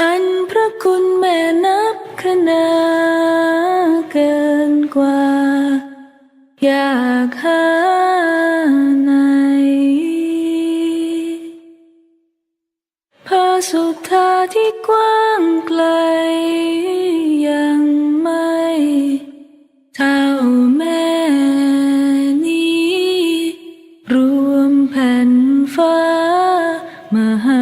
อันพระคุณแม่นับคณาเกินกว่า อยากหาไหนพระสุธาที่กว้างไกล ยังไม่เท่าแม่นี้ รวมแผ่นฟ้ามหา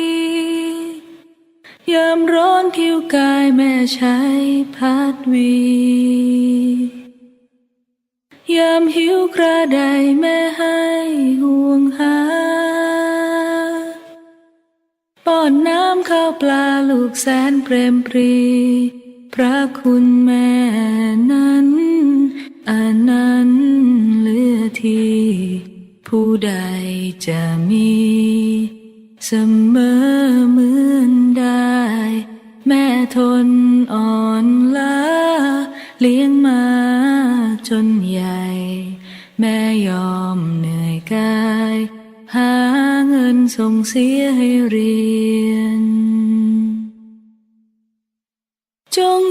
ยามร้อนผิวกายแม่ใช้พัดวี ยามหิวกระไดแม่ให้ห่วงหา ป้อนน้ำข้าวปลาลูกแสนเปรมปรี พระคุณแม่นั้นอันนั้นเหลือที่ผู้ใดจะมีเสมอ ทนอ่อนล้าเลี้ยงมาจนใหญ่ แม่ยอมเหนื่อยกาย หาเงินส่งเสียให้เรียน จง